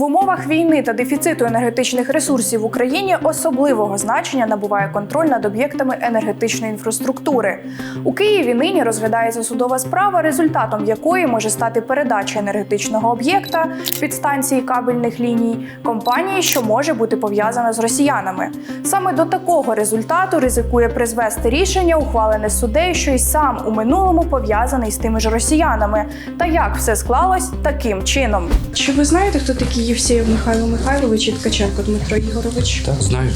В умовах війни та дефіциту енергетичних ресурсів в Україні особливого значення набуває контроль над об'єктами енергетичної інфраструктури. У Києві нині розглядається судова справа, результатом якої може стати передача енергетичного об'єкта підстанції кабельних ліній компанії, що може бути пов'язана з росіянами. Саме до такого результату ризикує призвести рішення, ухвалене суддею, що й сам у минулому пов'язаний з тими ж росіянами. Та як все склалось таким чином. Чи ви знаєте, хто такий Євсеєв Михайло Михайлович і Ткаченко Дмитро Ігорович? Так, знаю.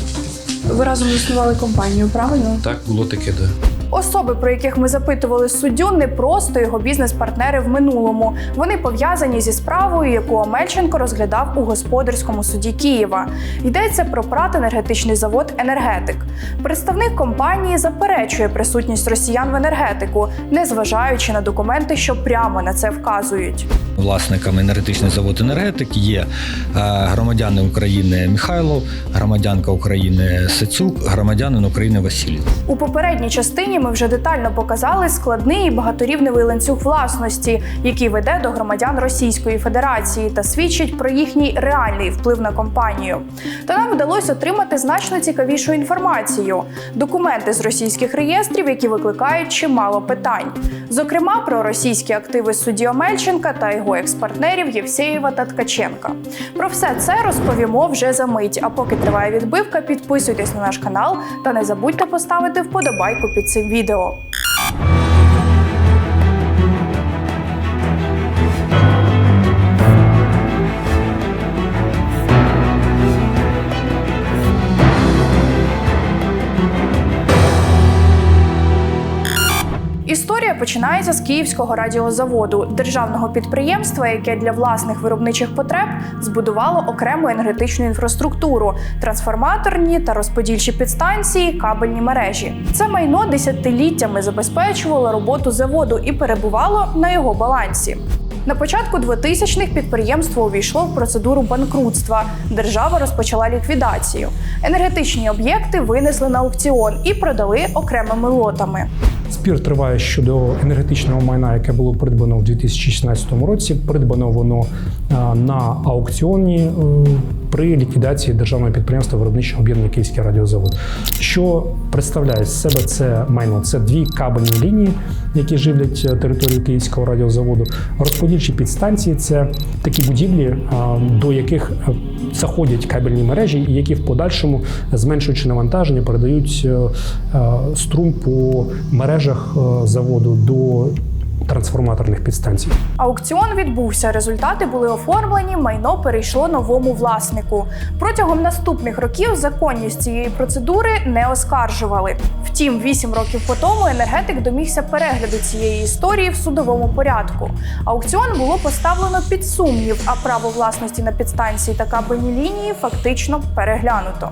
Ви разом заснували компанію, правильно? Так, було таке, да. Особи, про яких ми запитували суддю, не просто його бізнес-партнери в минулому. Вони пов'язані зі справою, яку Омельченко розглядав у господарському суді Києва. Йдеться про ПРАТ енергетичний завод Енергетик. Представник компанії заперечує присутність росіян в енергетику, незважаючи на документи, що прямо на це вказують. Власниками енергетичний завод енергетик є е, громадянин України Михайлов, громадянка України Сецюк, громадянин України Василій. У попередній частині ми вже детально показали складний і багаторівневий ланцюг власності, який веде до громадян Російської Федерації та свідчить про їхній реальний вплив на компанію. Та нам вдалося отримати значно цікавішу інформацію: документи з російських реєстрів, які викликають чимало питань, зокрема про російські активи судді Омельченка та його експартнерів Євсеєва та Ткаченка. Про все це розповімо вже за мить. А поки триває відбивка, підписуйтесь на наш канал та не забудьте поставити вподобайку під цим відео. Історія починається з Київського радіозаводу, державного підприємства, яке для власних виробничих потреб збудувало окрему енергетичну інфраструктуру, трансформаторні та розподільчі підстанції, кабельні мережі. Це майно десятиліттями забезпечувало роботу заводу і перебувало на його балансі. На початку 2000-х підприємство увійшло в процедуру банкрутства. Держава розпочала ліквідацію. Енергетичні об'єкти винесли на аукціон і продали окремими лотами. Спір триває щодо енергетичного майна, яке було придбано в 2016 році. Придбано воно на аукціоні е, при ліквідації державного підприємства виробничого об'єднання Київський радіозавод. Що представляє з себе це майно? Це дві кабельні лінії, які живлять е, територію Київського радіозаводу. Розподільчі підстанції це такі будівлі, до яких е, заходять кабельні мережі, і які в подальшому, зменшуючи навантаження, передають е, е, струм по мережах е, заводу до трансформаторних підстанцій. Аукціон відбувся. Результати були оформлені. Майно перейшло новому власнику. Протягом наступних років законність цієї процедури не оскаржували. Втім, вісім років по тому енергетик домігся перегляду цієї історії в судовому порядку. Аукціон було поставлено під сумнів, а право власності на підстанції та кабельні лінії фактично переглянуто.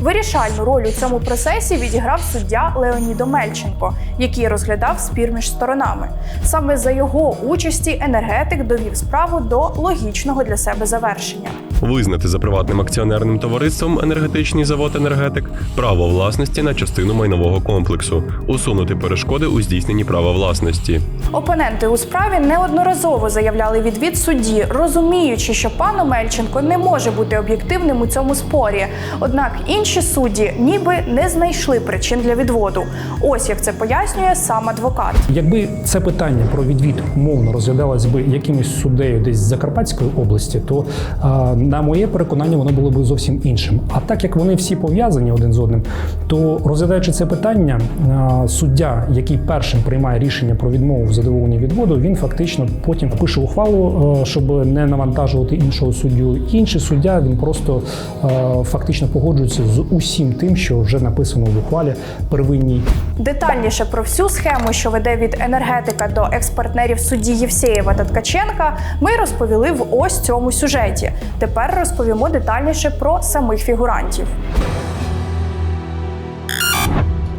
Вирішальну роль у цьому процесі відіграв суддя Леонід Омельченко, який розглядав спір між сторонами. Саме за його участі енергетик довів справу до логічного для себе завершення. Визнати за приватним акціонерним товариством енергетичний завод енергетик право власності на частину майнового комплексу, усунути перешкоди у здійсненні права власності. Опоненти у справі неодноразово заявляли відвід судді, розуміючи, що пан Омельченко не може бути об'єктивним у цьому спорі. Однак інші судді ніби не знайшли причин для відводу. Ось як це пояснює сам адвокат. Якби це питання про відвід умовно розглядалось би якимось суддею десь з Закарпатської області, то а, на моє переконання воно було б зовсім іншим. А так як вони всі пов'язані один з одним, то розглядаючи це питання, суддя, який першим приймає рішення про відмову в задоволенні відводу, він фактично потім пише ухвалу, щоб не навантажувати іншого суддю. Інший суддя він просто фактично погоджується з усім тим, що вже написано в ухвалі первинній Детальніше про всю схему, що веде від енергетика до експартнерів судді Євсеєва та Ткаченка, ми розповіли в ось цьому сюжеті. Тепер розповімо детальніше про самих фігурантів.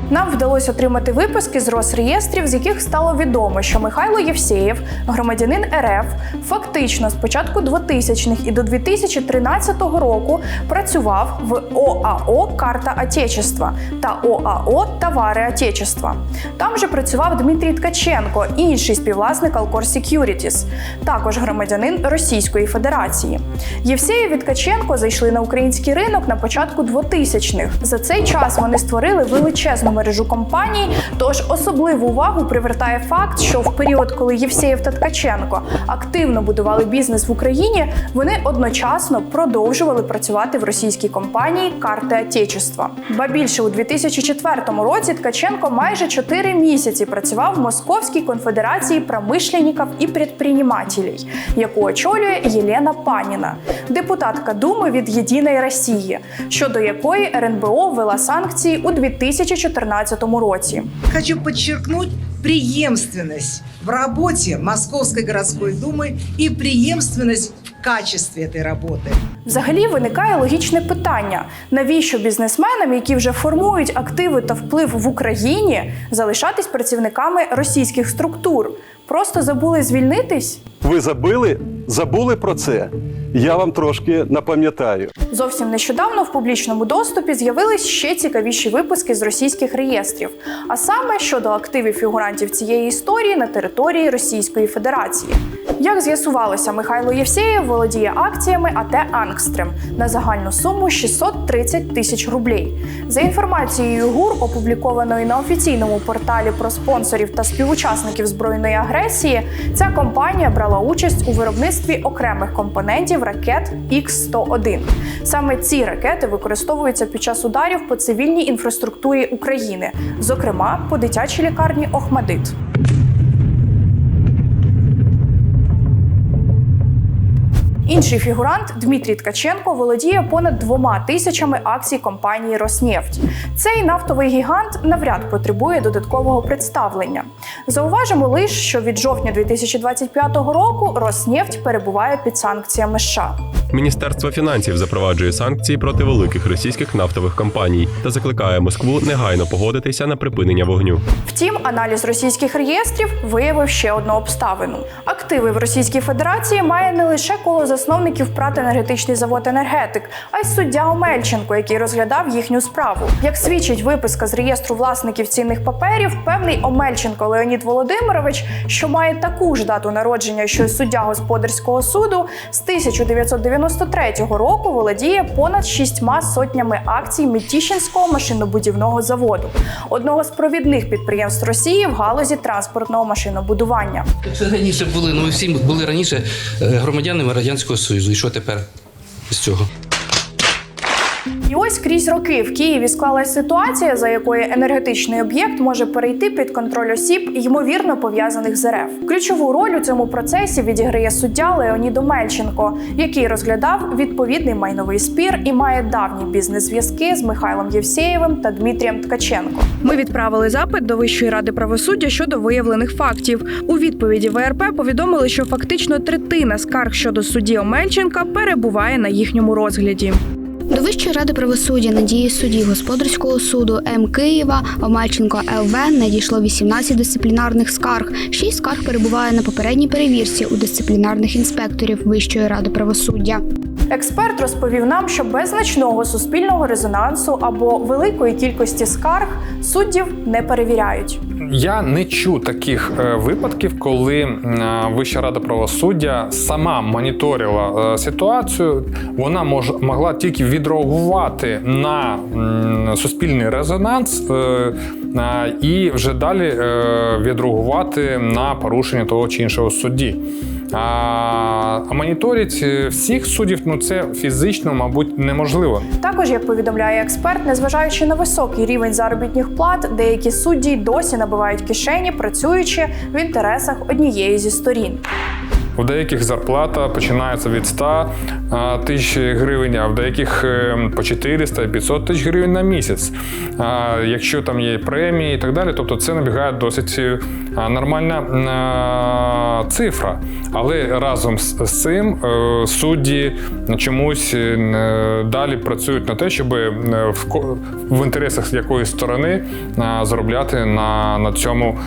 Нам вдалося отримати виписки з Росреєстрів, з яких стало відомо, що Михайло Євсеєв, громадянин РФ, фактично з початку 2000-х і до 2013 року працював в ОАО Карта Отечества та ОАО Товари Отечества. Там же працював Дмитрій Ткаченко, інший співвласник Alcor Securities, також громадянин Російської Федерації. Євсеєв і Ткаченко зайшли на український ринок на початку 2000-х. За цей час вони створили величезну мережу компаній. Тож особливу увагу привертає факт, що в період, коли Євсеєв та Ткаченко активно будували бізнес в Україні, вони одночасно продовжували працювати в російській компанії Карти Отечества. Ба більше у 2004 році Ткаченко майже 4 місяці працював в Московській конфедерації промишленників і підприємателей, яку очолює Єлена Паніна, депутатка Думи від Єдиної Росії, щодо якої РНБО ввела санкції у 2014 році. Хочу подчеркнуть преемственность в работе Московской городской думы и преемственность в качестве этой работы. Взагалі виникає логічне питання: навіщо бізнесменам, які вже формують активи та вплив в Україні, залишатись працівниками російських структур? Просто забули звільнитись? Ви забили? Забули про це? Я вам трошки напам'ятаю. Зовсім нещодавно в публічному доступі з'явились ще цікавіші виписки з російських реєстрів, а саме щодо активів фігурантів цієї історії на території Російської Федерації. Як з'ясувалося, Михайло Євсеєв володіє акціями АТ Ангстрем на загальну суму 630 тисяч рублей. За інформацією ГУР, опублікованої на офіційному порталі про спонсорів та співучасників збройної агресії, ця компанія брала участь у виробництві окремих компонентів ракет Х-101. Саме ці ракети використовуються під час ударів по цивільній інфраструктурі України, зокрема по дитячій лікарні Охмадит. Інший фігурант Дмитрій Ткаченко володіє понад двома тисячами акцій компанії Роснефть. Цей нафтовий гігант навряд потребує додаткового представлення. Зауважимо лише, що від жовтня 2025 року Роснефть перебуває під санкціями США. Міністерство фінансів запроваджує санкції проти великих російських нафтових компаній та закликає Москву негайно погодитися на припинення вогню. Втім, аналіз російських реєстрів виявив ще одну обставину: активи в Російській Федерації має не лише коло засновників ПРАТ енергетичний завод енергетик, а й суддя Омельченко, який розглядав їхню справу. Як свідчить виписка з реєстру власників цінних паперів, певний Омельченко Леонід Володимирович, що має таку ж дату народження, що й суддя господарського суду, з 1993 року володіє понад шістьма сотнями акцій Мітішинського машинобудівного заводу, одного з провідних підприємств Росії в галузі транспортного машинобудування. Це раніше були, ну ми всі були раніше е, громадянами Радянського Союзу. І що тепер з цього? Ось крізь роки в Києві склалась ситуація, за якою енергетичний об'єкт може перейти під контроль осіб, ймовірно пов'язаних з РФ. Ключову роль у цьому процесі відіграє суддя Леонід Омельченко, який розглядав відповідний майновий спір і має давні бізнес-зв'язки з Михайлом Євсеєвим та Дмитрієм Ткаченко. Ми відправили запит до Вищої ради правосуддя щодо виявлених фактів. У відповіді ВРП повідомили, що фактично третина скарг щодо судді Омельченка перебуває на їхньому розгляді. До Вищої ради правосуддя надії судді господарського суду М Києва Омельченко ЛВ надійшло 18 дисциплінарних скарг. Шість скарг перебуває на попередній перевірці у дисциплінарних інспекторів Вищої ради правосуддя. Експерт розповів нам, що без значного суспільного резонансу або великої кількості скарг суддів не перевіряють. Я не чув таких е, випадків, коли е, Вища рада правосуддя сама моніторила е, ситуацію. Вона мож, могла тільки відреагувати на суспільний резонанс і вже далі е, відреагувати на порушення того чи іншого судді. А, а моніторить е, всіх суддів, ну це фізично, мабуть, неможливо. Також, як повідомляє експерт, незважаючи на високий рівень заробітних плат, деякі судді досі набивають кишені, працюючи в інтересах однієї зі сторін. В деяких зарплата починається від 100 тисяч гривень, а в деяких е, по 400-500 тисяч гривень на місяць. Якщо там є премії і так далі, тобто це набігає досить е, нормальна е, цифра. Але разом з цим судді чомусь далі працюють на те, щоб в інтересах якоїсь сторони заробляти на, на цьому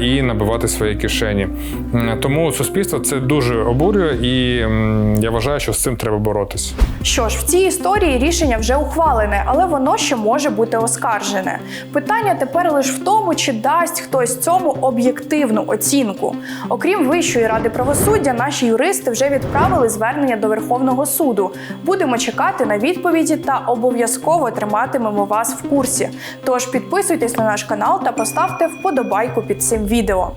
і набивати свої кишені. Тому суспільство це дуже обурює, і я вважаю, що з цим треба боротися. Що ж, в цій історії рішення вже ухвалене, але воно ще може бути оскаржене. Питання тепер лише в тому, чи дасть хтось цьому об'єктивну оцінку. Окрім Вищої ради правосуддя, наші юристи вже відправили звернення до Верховного суду. Будемо чекати на відповіді та обов'язково триматимемо вас в курсі. Тож підписуйтесь на наш канал та поставте вподобайку під цим відео.